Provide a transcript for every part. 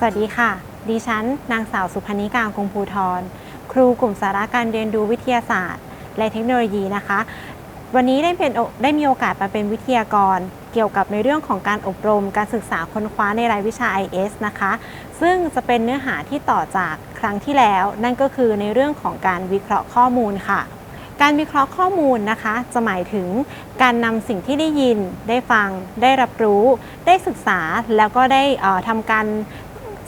สวัสดีค่ะ ดิฉัน นางสาวสุพนิกากงภูทร ครูกลุ่มสาระการเรียนรู้วิทยาศาสตร์ และเทคโนโลยีนะคะ วันนี้ได้เป็นได้มีโอกาสมาเป็นวิทยากร เกี่ยวกับในเรื่องของการอบรม การศึกษาค้นคว้าในรายวิชา IS นะคะ ซึ่งจะเป็นเนื้อหาที่ต่อจากครั้งที่แล้ว นั่นก็คือในเรื่องของการวิเคราะห์ข้อมูลค่ะการวิเคราะห์ข้อมูลนะคะ จะหมายถึงการนำสิ่งที่ได้ยิน ได้ฟัง ได้รับรู้ ได้ศึกษา แล้วก็ได้ทำการ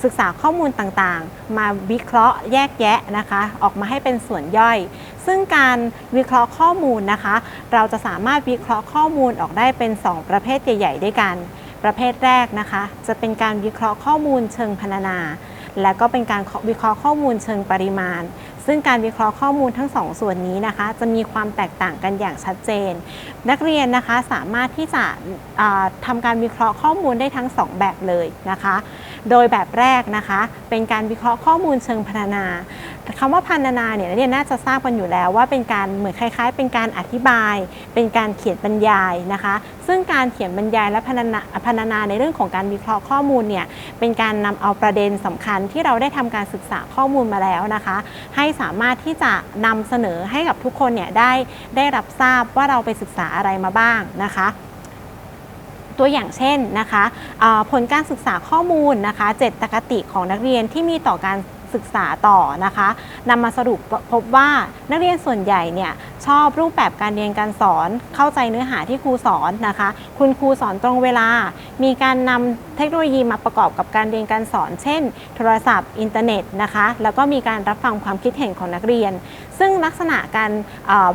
ศึกษาข้อมูลต่างๆ มาวิเคราะห์แยกแยะนะคะ ออกมาให้เป็นส่วนย่อย ซึ่งการวิเคราะห์ข้อมูลนะคะ เราจะสามารถวิเคราะห์ข้อมูลออกได้เป็น 2 ประเภทใหญ่ ๆ ด้วยกัน ประเภทแรกนะคะ จะเป็นการวิเคราะห์ข้อมูลเชิงพรรณนา และก็เป็นการวิเคราะห์ข้อมูลเชิงปริมาณ ซึ่งการวิเคราะห์ข้อมูลทั้งสองส่วนนี้นะคะ จะมีความแตกต่างกันอย่างชัดเจน นักเรียนนะคะสามารถที่จะทำทำการวิเคราะห์ข้อมูลได้ทั้งสองแบบเลยนะคะ โดยแบบแรกนะคะ เป็นการวิเคราะห์ข้อมูลเชิงพรรณนา คำว่าพรรณนาเนี่ยนักเรียนน่าจะทราบกันอยู่แล้วว่าเป็นการเหมือนคล้ายๆ เป็นการอธิบาย เป็นการเขียนบรรยายนะคะ ซึ่งการเขียนบรรยายและพรรณนาพรรณนาในเรื่องของการวิเคราะห์ข้อมูลเนี่ยเป็นการนำเอาประเด็นสำคัญที่เราได้ทำการศึกษาข้อมูลมาแล้วนะคะ ให้สามารถที่จะนำเสนอให้กับทุกคนเนี่ยได้ได้รับทราบว่าเราไปศึกษาอะไรมาบ้างนะคะตัวอย่างเช่นนะคะผลการศึกษาข้อมูลนะคะเจ็ดตคติของนักเรียนที่มีต่อการ ศึกษาต่อนะคะนำมาสรุปพบว่านักเรียนส่วนใหญ่เนี่ยชอบรูปแบบการเรียนการสอน เข้าใจเนื้อหาที่ครูสอนนะคะ คุณครูสอนตรงเวลา มีการนำ เทคโนโลยีมาประกอบกับการเรียนการสอน เช่น โทรศัพท์ อินเทอร์เน็ตนะคะแล้วก็มีการรับฟังความคิดเห็นของนักเรียน ซึ่งลักษณะการ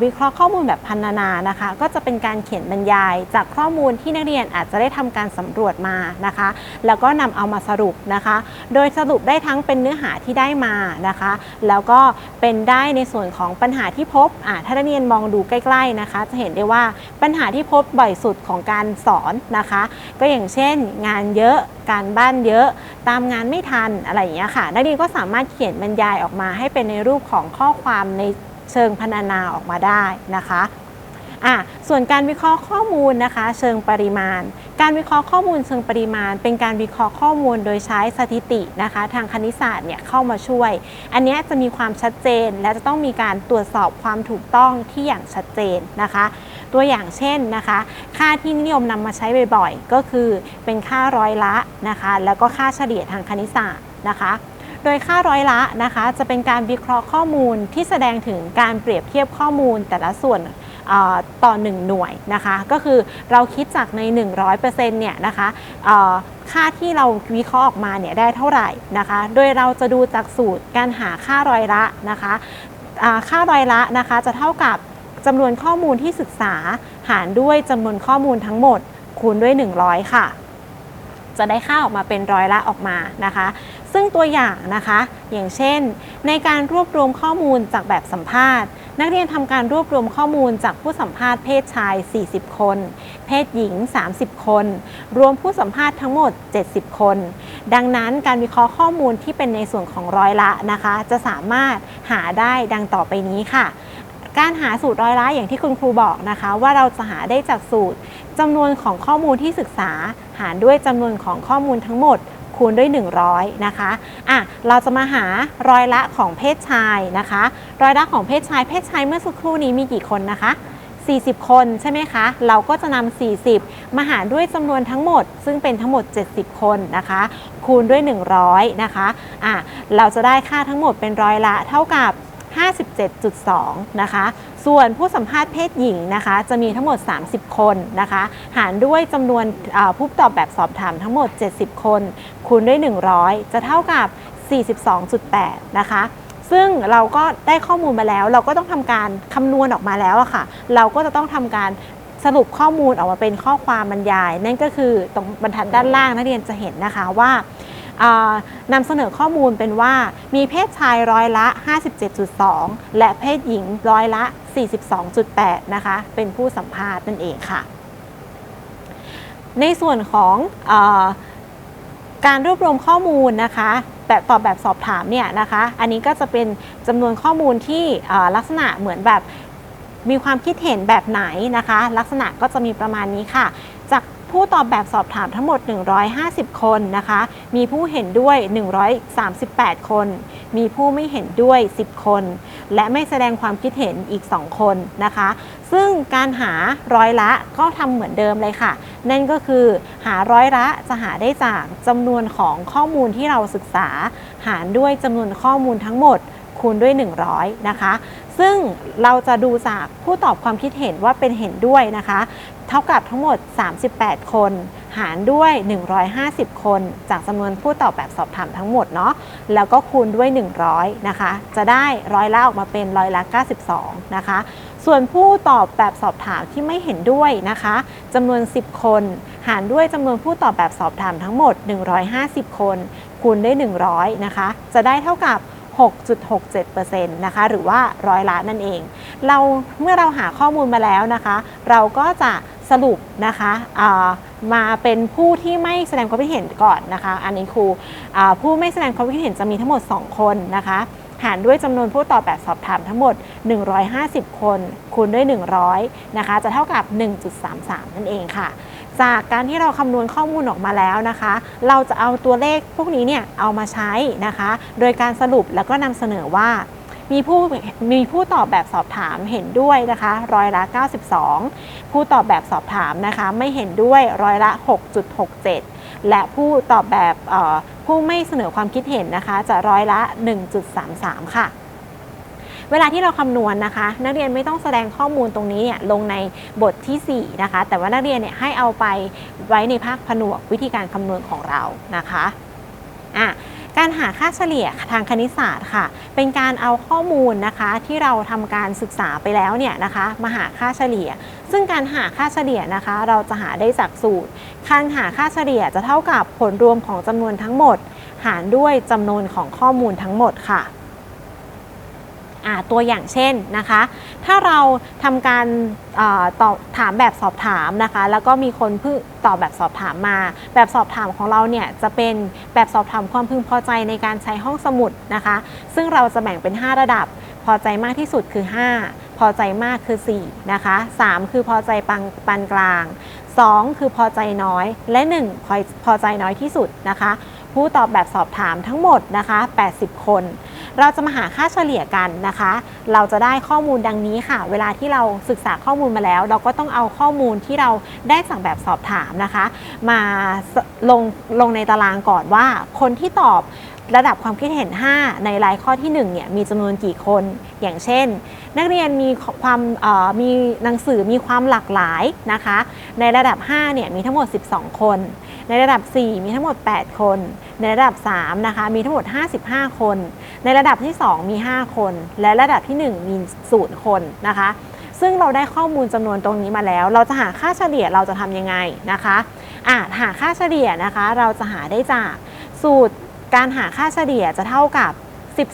วิเคราะห์ข้อมูลแบบพันนานานะคะ ก็จะเป็นการเขียนบรรยาย จากข้อมูลที่นักเรียนอาจจะได้ทำการสำรวจมานะคะ แล้วก็นำเอามาสรุปนะคะ โดยสรุปได้ทั้งเป็นเนื้อหาที่ได้มานะคะ แล้วก็เป็นได้ในส่วนของปัญหาที่พบอ่าถ้านักเรียนมองดูใกล้ๆนะคะ จะเห็นได้ว่าปัญหาที่พบบ่อยสุดของการสอนนะคะ ก็อย่างเช่น งานเยอะอะการบ้านเยอะ ตามงานไม่ทันอะไรอย่างเงี้ยค่ะ นักเรียนก็สามารถเขียนบรรยายออกมา ให้เป็นในรูปของข้อความในเชิงพรรณนาออกมาได้นะคะอะส่วนการวิเคราะห์ข้อมูลนะคะ เชิงปริมาณ การวิเคราะห์ข้อมูลเชิงปริมาณ เป็นการวิเคราะห์ข้อมูลโดยใช้สถิตินะคะ ทางคณิตศาสตร์เนี่ยเข้ามาช่วย อันนี้จะมีความชัดเจนและจะต้องมีการตรวจสอบความถูกต้องที่อย่างชัดเจนนะคะ ตัวอย่างเช่นนะคะ ค่าที่นิยมนำมาใช้บ่อยๆ ก็คือเป็นค่าร้อยละนะคะ แล้วก็ค่าเฉลี่ยทางคณิตศาสตร์นะคะโดยค่าร้อยละนะคะจะเป็นการวิเคราะห์ข้อมูลที่แสดงถึงการเปรียบเทียบข้อมูลแต่ละส่วนเอ่อต่อ 1 หน่วยนะคะ ก็คือเราคิดจากใน 100%เนี่ยนะคะค่าที่เราวิเคราะห์ออกมาเนี่ยได้เท่าไหร่นะคะ โดยเราจะดูจากสูตรการหาค่าร้อยละนะคะค่าร้อยละนะคะจะเท่ากับ จำนวนข้อมูลที่ศึกษา หารด้วยจำนวนข้อมูลทั้งหมด คูณด้วย 100 ค่ะ จะได้ค่าออกมาเป็นร้อยละออกมานะคะ ซึ่งตัวอย่างนะคะ อย่างเช่น ในการรวบรวมข้อมูลจากแบบสัมภาษณ์ นักเรียนทำการรวบรวมข้อมูลจากผู้สัมภาษณ์เพศชาย 40 คน เพศหญิง 30 คน รวมผู้สัมภาษณ์ทั้งหมด 70 คน ดังนั้นการวิเคราะห์ข้อมูลที่เป็นในส่วนของร้อยละนะคะ จะสามารถหาได้ดังต่อไปนี้ค่ะ การหาสูตรร้อยละอย่างที่คุณครูบอกนะคะ ว่าเราจะหาได้จากสูตรจำนวนของข้อมูลที่ศึกษา หารด้วยจำนวนของข้อมูลทั้งหมดคูณด้วย 100 นะคะ อะ เราจะมาหาร้อยละของเพศชายนะคะ ร้อยละของเพศชาย เพศชายเมื่อสักครู่นี้มีกี่คนนะคะ 40 คนใช่ไหมคะ เราก็จะนำ40 มาหารด้วยจำนวนทั้งหมด ซึ่งเป็นทั้งหมด 70 คนนะคะ คูณด้วย 100 นะคะ อะ เราจะได้ค่าทั้งหมดเป็นร้อยละเท่ากับ 57.2 นะคะ ส่วนผู้สัมภาษณ์เพศหญิงนะคะ จะมีทั้งหมด 30 คนนะคะ หารด้วยจำนวนผู้ตอบแบบสอบถามทั้งหมด 70 คน คูณด้วย 100 จะเท่ากับ 42.8 นะคะ ซึ่งเราก็ได้ข้อมูลมาแล้ว เราก็ต้องทำการคำนวณออกมาแล้วอะค่ะ เราก็จะต้องทำการสรุปข้อมูลออกมาเป็นข้อความบรรยาย นั่นก็คือตรงบรรทัดด้านล่างนักเรียนจะเห็นนะคะว่า นำเสนอข้อมูลเป็นว่ามีเพศชายร้อยละ 57.2 และเพศหญิงร้อยละ 42.8 นะคะ เป็นผู้สัมภาษณ์นั่นเองค่ะ ในส่วนของอการรวบรวมข้อมูลนะคะแบบตอบแบบสอบถามเนี่ยนะคะ อันนี้ก็จะเป็นจำนวนข้อมูลที่ลักษณะเหมือนแบบมีความคิดเห็นแบบไหนนะคะ ลักษณะก็จะมีประมาณนี้ค่ะ ผู้ตอบแบบสอบถามทั้งหมด 150 คนนะคะ มีผู้เห็นด้วย 138 คน มีผู้ไม่เห็นด้วย 10 คน และไม่แสดงความคิดเห็นอีก 2 คนนะคะ ซึ่งการหาร้อยละก็ทำเหมือนเดิมเลยค่ะ นั่นก็คือหาร้อยละจะหาได้จากจำนวนของข้อมูลที่เราศึกษา หารด้วยจำนวนข้อมูลทั้งหมดคูณด้วย 100 นะคะ ซึ่งเราจะดูจากผู้ตอบความคิดเห็นว่าเป็นเห็นด้วยนะคะ เท่ากับทั้งหมด 38 คน หารด้วย 150 คน จากจำนวนผู้ตอบแบบสอบถามทั้งหมดเนาะแล้วก็คูณด้วย 100 นะคะ จะได้ร้อยละออกมาเป็นร้อยละ 92 นะคะ ส่วนผู้ตอบแบบสอบถามที่ไม่เห็นด้วยนะคะจำนวน 10 คน หารด้วยจำนวนผู้ตอบแบบสอบถามทั้งหมด 150 คน คูณด้วย 100 นะคะ จะได้เท่ากับ 6.67%นะคะหรือว่าร้อยล้านนั่นเอง เราเมื่อเราหาข้อมูลมาแล้วนะคะ เราก็จะสรุปนะคะามาเป็นผู้ที่ไม่แสดงความคิดเห็นก่อนนะคะ อันนี้ครูผู้ไม่แสดงความคิดเห็นจะมีทั้งหมด 2 คนนะคะหารด้วยจำนวนผู้ตอบแบบสอบถามทั้งหมด 150 คน คูณด้วย 100 นะคะ จะเท่ากับ 1.33 นั่นเองค่ะ จากการที่เราคำนวณข้อมูลออกมาแล้วนะคะ เราจะเอาตัวเลขพวกนี้เนี่ยเอามาใช้นะคะ โดยการสรุปแล้วก็นำเสนอว่ามีผู้มีผู้ตอบแบบสอบถามเห็นด้วยนะคะร้อยละ 92 ผู้ตอบแบบสอบถามนะคะไม่เห็นด้วยร้อยละ 6.67 และผู้ตอบแบบผู้ไม่เสนอความคิดเห็นนะคะ จะร้อยละ 1.33 ค่ะ เวลาที่เราคำนวณนะคะ นักเรียนไม่ต้องแสดงข้อมูลตรงนี้เนี่ยลงในบททีสี่ 4 นะคะ แต่ว่านักเรียนเนี่ยให้เอาไปไว้ในภาคผนวกวิธีการคำนวณของเรานะคะอะการหาค่าเฉลี่ยทางคณิตศาสตร์ค่ะ เป็นการเอาข้อมูลนะคะที่เราทำการศึกษาไปแล้วเนี่ยนะคะมาหาค่าเฉลี่ย ซึ่งการหาค่าเฉลี่ยนะคะ เราจะหาได้จากสูตร การหาค่าเฉลี่ยจะเท่ากับผลรวมของจำนวนทั้งหมด หารด้วยจำนวนของข้อมูลทั้งหมดค่ะ ตัวอย่างเช่นนะคะ ถ้าเราทำการตอบถามแบบสอบถามนะคะ แล้วก็มีคนเพิ่งตอบแบบสอบถามมา แบบสอบถามของเราเนี่ยจะเป็นแบบสอบถามความพึงพอใจในการใช้ห้องสมุดนะคะ ซึ่งเราจะแบ่งเป็น 5 ระดับ พอใจมากที่สุดคือ 5 พอใจมากคือ 4 นะคะ 3 คือพอใจปานปานกลาง 2 คือพอใจน้อย และ 1 พอพอใจน้อยที่สุดนะคะ ผู้ตอบแบบสอบถามทั้งหมดนะคะ 80 คน เราจะมาหาค่าเฉลี่ยกันนะคะ เราจะได้ข้อมูลดังนี้ค่ะ เวลาที่เราศึกษาข้อมูลมาแล้ว เราก็ต้องเอาข้อมูลที่เราได้จากแบบสอบถามนะคะ มาลงลงในตารางก่อนว่าคนที่ตอบ ระดับความคิดเห็น 5 ในรายข้อที่1เนี่ยมีจำนวนกี่คน อย่างเช่น นักเรียนมีความมีหนังสือมีความหลากหลายนะคะ ในระดับ5เนี่ยมีทั้งหมด 12 คน ในระดับ 4 มีทั้งหมด 8 คน ในระดับ3นะคะมีทั้งหมด 55 คน ในระดับที่ 2 มี 5 คน และระดับที่ 1 มี0คนนะคะ ซึ่งเราได้ข้อมูลจำนวนตรงนี้มาแล้ว เราจะหาค่าเฉลี่ยเราจะทำยังไงนะคะอะหาค่าเฉลี่ยนะคะ เราจะหาได้จากสูตร การหาค่าเฉลี่ยจะเท่ากับ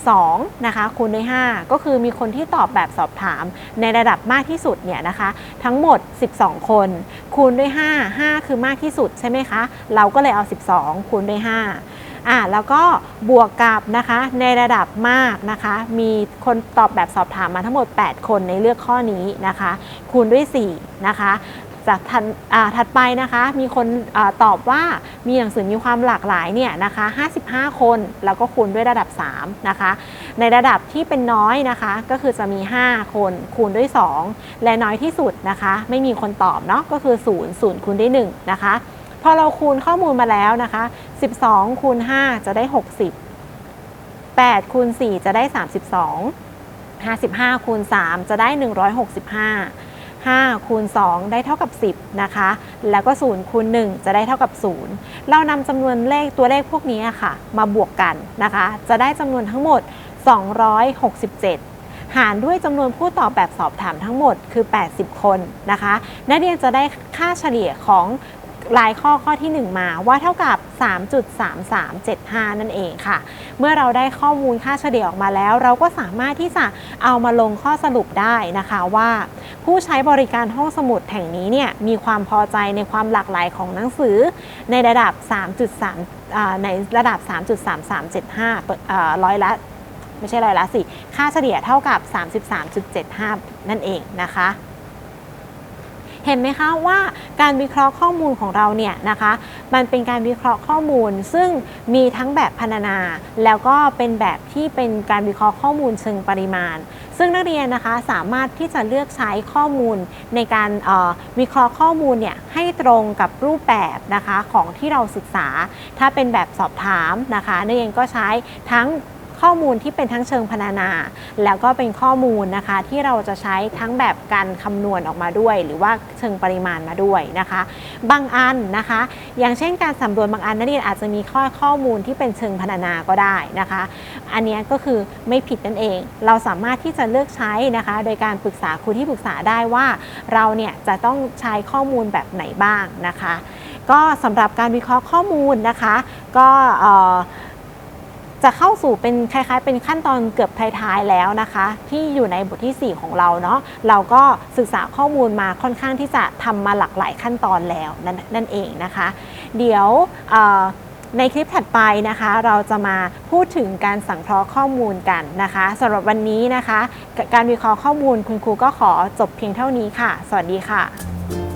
12 นะคะคูณด้วย 5 ก็คือมีคนที่ตอบแบบสอบถามในระดับมากที่สุดเนี่ยนะคะ ทั้งหมด 12 คน คูณด้วย 5 5 คือมากที่สุดใช่ไหมคะ เราก็เลยเอา 12 คูณด้วย 5อะแล้วก็บวกกับนะคะในระดับมากนะคะ มีคนตอบแบบสอบถามมาทั้งหมด 8 คนในเลือกข้อนี้นะคะ คูณด้วย 4 นะคะ จากทันถัดไปนะคะมีคนอตอบว่ามีหนังสือมีความหลากหลายเนี่ยนะคะ55 คนแล้วก็คูณด้วยระดับ3นะคะในระดับที่เป็นน้อยนะคะก็คือจะมี 5 คนคูณด้วย 2 และน้อยที่สุดนะคะไม่มีคนตอบเนาะก็คือ 0 0คูณด้วย1นะคะพอเราคูณข้อมูลมาแล้วนะคะ 12 คูณ 5 จะได้ 60 8 คูณ 4 จะได้ 32 55 คูณ 3 จะได้ 165 5คูณ2ได้เท่ากับ 10 นะคะ แล้วก็0คูณ1จะได้เท่ากับ 0 เรานำจำนวนเลขตัวเลขพวกนี้ค่ะ มาบวกกันนะคะ จะได้จำนวนทั้งหมด 267หารด้วยจำนวนผู้ตอบแบบสอบถามทั้งหมดคือ 80 คนนะคะ นักเรียนจะได้ค่าเฉลี่ยของ รายข้อข้อที่ 1 มาว่าเท่ากับ 3.3375 นั่นเองค่ะ เมื่อเราได้ข้อมูลค่าเฉลี่ยออกมาแล้ว เราก็สามารถที่จะเอามาลงข้อสรุปได้นะคะว่า ผู้ใช้บริการห้องสมุดแห่งนี้เนี่ยมีความพอใจในความหลากหลายของหนังสือในระดับ 3.3 ในระดับ 3.3375เปอร์ร้อยละไม่ใช่ร้อยละสิ ค่าเฉลี่ยเท่ากับ 33.75 นั่นเองนะคะ เห็นไหมคะว่าการวิเคราะห์ข้อมูลของเราเนี่ยนะคะมันเป็นการวิเคราะห์ข้อมูล ซึ่งมีทั้งแบบพรรณนา แล้วก็เป็นแบบที่เป็นการวิเคราะห์ข้อมูลเชิงปริมาณ ซึ่งนักเรียนนะคะสามารถที่จะเลือกใช้ข้อมูลในการออวิเคราะห์ข้อมูลเนี่ยให้ตรงกับรูปแบบนะคะของที่เราศึกษา ถ้าเป็นแบบสอบถามนะคะนักเรียนก็ใช้ทั้ง ข้อมูลที่เป็นทั้งเชิงพรรณนา แล้วก็เป็นข้อมูลนะคะที่เราจะใช้ทั้งแบบการคำนวณออกมาด้วย หรือว่าเชิงปริมาณมาด้วยนะคะ บางอันนะคะ อย่างเช่นการสำรวจบางอันนักเรียนอาจจะมีข้อข้อมูลที่เป็นเชิงพรรณนาก็ได้นะคะ อันนี้ก็คือไม่ผิดนั่นเอง เราสามารถที่จะเลือกใช้นะคะ โดยการปรึกษาครูที่ปรึกษาได้ว่า เราเนี่ยจะต้องใช้ข้อมูลแบบไหนบ้างนะคะ ก็สำหรับการวิเคราะห์ข้อมูลนะคะ ก็ จะเข้าสู่เป็นคล้ายๆ เป็นขั้นตอนเกือบท้ายๆแล้วนะคะ ที่อยู่ในบทที่ 4 ของเราเนาะเราก็ศึกษาข้อมูลมาค่อนข้างที่จะทำมาหลากหลายขั้นตอนแล้วนั่นนั่นเองนะคะ เดี๋ยวในคลิปถัดไปนะคะ เราจะมาพูดถึงการสังเคราะห์ข้อมูลกันนะคะสำหรับวันนี้นะคะ การวิเคราะห์ข้อมูลคุณครูก็ขอจบเพียงเท่านี้ค่ะ สวัสดีค่ะ